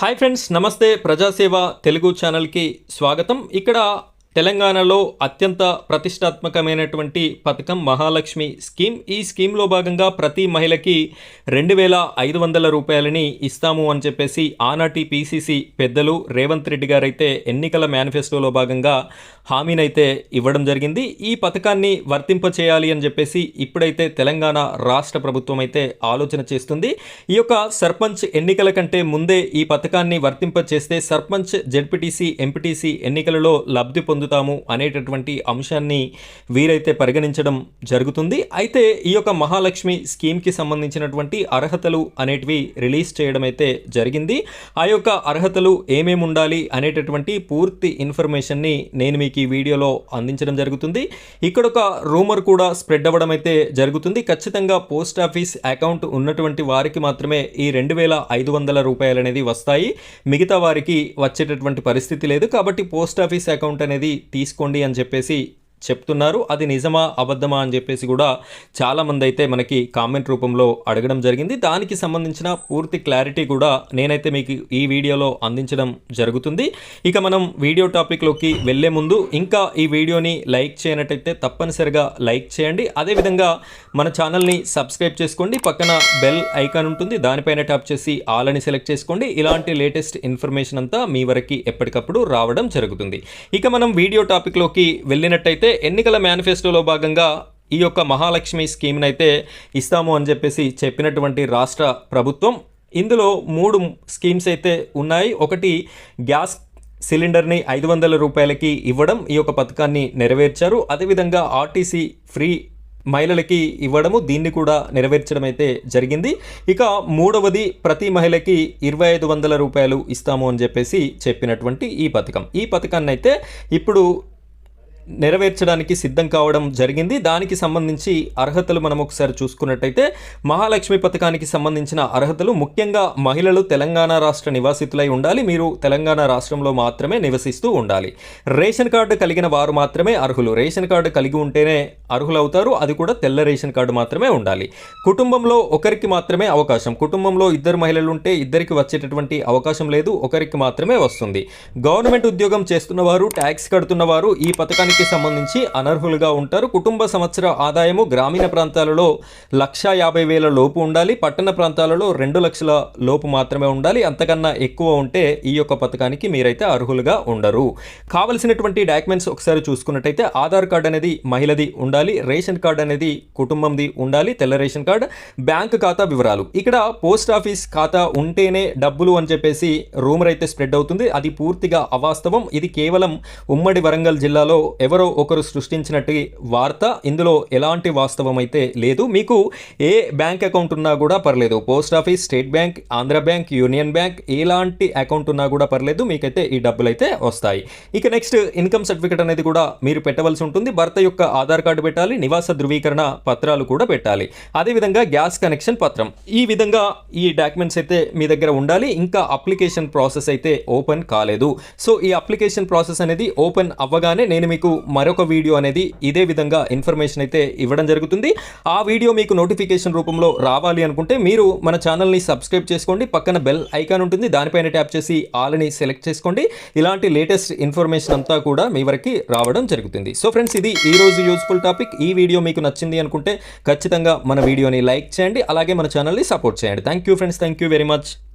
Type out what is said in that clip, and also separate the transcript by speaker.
Speaker 1: Hi friends నమస్తే ప్రజాసేవ తెలుగు ఛానల్కి స్వాగతం. ఇక్కడ తెలంగాణలో అత్యంత ప్రతిష్టాత్మకమైనటువంటి పథకం మహాలక్ష్మి స్కీమ్. ఈ స్కీమ్లో భాగంగా ప్రతి మహిళకి రెండు వేల ఐదు వందల రూపాయలని ఇస్తాము అని చెప్పేసి ఆనాటి పీసీసీ పెద్దలు రేవంత్ రెడ్డి గారైతే ఎన్నికల మేనిఫెస్టోలో భాగంగా హామీనైతే ఇవ్వడం జరిగింది. ఈ పథకాన్ని వర్తింప చేయాలి అని చెప్పేసి ఇప్పుడైతే తెలంగాణ రాష్ట్ర ప్రభుత్వం అయితే ఆలోచన చేస్తుంది. ఈ యొక్క సర్పంచ్ ఎన్నికల కంటే ముందే ఈ పథకాన్ని వర్తింప చేస్తే సర్పంచ్ జెడ్పీటీసీ ఎంపీటీసీ ఎన్నికలలో లబ్ధి పొందుతాము అనేటటువంటి అంశాన్ని వీరైతే పరిగణించడం జరుగుతుంది. అయితే ఈ యొక్క మహాలక్ష్మి స్కీమ్కి సంబంధించినటువంటి అర్హతలు అనేటివి రిలీజ్ చేయడం అయితే జరిగింది. ఆ యొక్క అర్హతలు ఏమేమి ఉండాలి అనేటటువంటి పూర్తి ఇన్ఫర్మేషన్ని నేను మీకు ఈ వీడియోలో అందించడం జరుగుతుంది. ఇక్కడ ఒక రూమర్ కూడా స్ప్రెడ్ అవ్వడం అయితే జరుగుతుంది. ఖచ్చితంగా పోస్ట్ ఆఫీస్ అకౌంట్ ఉన్నటువంటి వారికి మాత్రమే ఈ రెండు వేల ఐదు వందల రూపాయలు అనేది వస్తాయి. మిగతా వారికి వచ్చేటటువంటి పరిస్థితి లేదు. కాబట్టి పోస్ట్ ఆఫీస్ అకౌంట్ అనేది తీసుకోండి అని చెప్పేసి చెప్తున్నారు. అది నిజమా అబద్ధమా అని చెప్పేసి కూడా చాలామంది అయితే మనకి కామెంట్ రూపంలో అడగడం జరిగింది. దానికి సంబంధించిన పూర్తి క్లారిటీ కూడా నేనైతే మీకు ఈ వీడియోలో అందించడం జరుగుతుంది. ఇక మనం వీడియో టాపిక్లోకి వెళ్ళే ముందు ఇంకా ఈ వీడియోని లైక్ చేయనట్టయితే తప్పనిసరిగా లైక్ చేయండి. అదేవిధంగా మన ఛానల్ని సబ్స్క్రైబ్ చేసుకోండి. పక్కన బెల్ ఐకాన్ ఉంటుంది. దానిపైన ట్యాప్ చేసి ఆల్ అని సెలెక్ట్ చేసుకోండి. ఇలాంటి లేటెస్ట్ ఇన్ఫర్మేషన్ అంతా మీ వరకు ఎప్పటికప్పుడు రావడం జరుగుతుంది. ఇక మనం వీడియో టాపిక్లోకి వెళ్ళినట్టయితే ఎన్నికల మేనిఫెస్టోలో భాగంగా ఈ యొక్క మహాలక్ష్మి స్కీమ్ని అయితే ఇస్తాము అని చెప్పేసి చెప్పినటువంటి రాష్ట్ర ప్రభుత్వం. ఇందులో మూడు స్కీమ్స్ అయితే ఉన్నాయి. ఒకటి గ్యాస్ సిలిండర్ని ఐదు వందల రూపాయలకి ఇవ్వడం ఈ యొక్క పథకాన్ని నెరవేర్చారు. అదేవిధంగా ఆర్టీసీ ఫ్రీ మహిళలకి ఇవ్వడము దీన్ని కూడా నెరవేర్చడం అయితే జరిగింది. ఇక మూడవది ప్రతి మహిళకి ఇరవై ఐదు వందల రూపాయలు ఇస్తాము అని చెప్పేసి చెప్పినటువంటి ఈ పథకం. ఈ పథకాన్ని అయితే ఇప్పుడు నెరవేర్చడానికి సిద్ధం కావడం జరిగింది. దానికి సంబంధించి అర్హతలు మనం ఒకసారి చూసుకున్నట్టయితే మహాలక్ష్మి పథకానికి సంబంధించిన అర్హతలు ముఖ్యంగా మహిళలు తెలంగాణ రాష్ట్ర నివాసితులై ఉండాలి. మీరు తెలంగాణ రాష్ట్రంలో మాత్రమే నివసిస్తూ ఉండాలి. రేషన్ కార్డు కలిగిన వారు మాత్రమే అర్హులు. రేషన్ కార్డు కలిగి ఉంటేనే అర్హులవుతారు. అది కూడా తెల్ల రేషన్ కార్డు మాత్రమే ఉండాలి. కుటుంబంలో ఒకరికి మాత్రమే అవకాశం. కుటుంబంలో ఇద్దరు మహిళలు ఉంటే ఇద్దరికి వచ్చేటటువంటి అవకాశం లేదు. ఒకరికి మాత్రమే వస్తుంది. గవర్నమెంట్ ఉద్యోగం చేస్తున్న వారు ట్యాక్స్ కడుతున్న వారు ఈ పథకానికి పథకానికి సంబంధించి అనర్హులుగా ఉంటారు. కుటుంబ సంవత్సర ఆదాయము గ్రామీణ ప్రాంతాలలో లక్ష యాభై వేల లోపు ఉండాలి. పట్టణ ప్రాంతాలలో రెండు లక్షల లోపు మాత్రమే ఉండాలి. అంతకన్నా ఎక్కువ ఉంటే ఈ యొక్క పథకానికి మీరైతే అర్హులుగా ఉండరు. కావలసినటువంటి డాక్యుమెంట్స్ ఒకసారి చూసుకున్నట్టయితే ఆధార్ కార్డ్ అనేది మహిళది ఉండాలి. రేషన్ కార్డ్ అనేది కుటుంబంది ఉండాలి. తెల్ల రేషన్ కార్డ్ బ్యాంక్ ఖాతా వివరాలు. ఇక్కడ పోస్ట్ ఆఫీస్ ఖాతా ఉంటేనే డబ్బులు అని చెప్పేసి రూమర్ అయితే స్ప్రెడ్ అవుతుంది. అది పూర్తిగా అవాస్తవం. ఇది కేవలం ఉమ్మడి వరంగల్ జిల్లాలో ఎవరో ఒకరు సృష్టించినట్టు వార్త. ఇందులో ఎలాంటి వాస్తవం అయితే లేదు. మీకు ఏ బ్యాంక్ అకౌంట్ ఉన్నా కూడా పర్లేదు. Post office state bank Andhra bank union bank ఎలాంటి అకౌంట్ ఉన్నా కూడా పర్లేదు. మీకైతే ఈ డబ్బులు అయితే వస్తాయి. ఇక నెక్స్ట్ ఇన్కమ్ సర్టిఫికేట్ అనేది కూడా మీరు పెట్టవలసి ఉంటుంది. భర్త యొక్క ఆధార్ కార్డు పెట్టాలి. నివాస ధృవీకరణ పత్రాలు కూడా పెట్టాలి. అదేవిధంగా గ్యాస్ కనెక్షన్ పత్రం. ఈ విధంగా ఈ డాక్యుమెంట్స్ అయితే మీ దగ్గర ఉండాలి. ఇంకా అప్లికేషన్ ప్రాసెస్ అయితే ఓపెన్ కాలేదు. సో ఈ అప్లికేషన్ ప్రాసెస్ అనేది ఓపెన్ అవ్వగానే నేను మీకు మరొక వీడియో అనేది ఇదే విధంగా ఇన్ఫర్మేషన్ అయితే ఇవ్వడం జరుగుతుంది. ఆ వీడియో మీకు నోటిఫికేషన్ రూపంలో రావాలి అనుకుంటే మీరు మన ఛానల్ని సబ్స్క్రైబ్ చేసుకోండి. పక్కన బెల్ ఐకాన్ ఉంటుంది. దానిపైన ట్యాప్ చేసి ఆల్ని సెలెక్ట్ చేసుకోండి. ఇలాంటి లేటెస్ట్ ఇన్ఫర్మేషన్ అంతా కూడా మీ వరకు రావడం జరుగుతుంది. సో ఫ్రెండ్స్ ఇది ఈ రోజు యూజ్ఫుల్ టాపిక్ ఈ వీడియో మీకు నచ్చింది అనుకుంటే ఖచ్చితంగా మన వీడియోని లైక్ చేయండి. అలాగే మన ఛానల్ని సపోర్ట్ చేయండి. Thank you friends thank you very much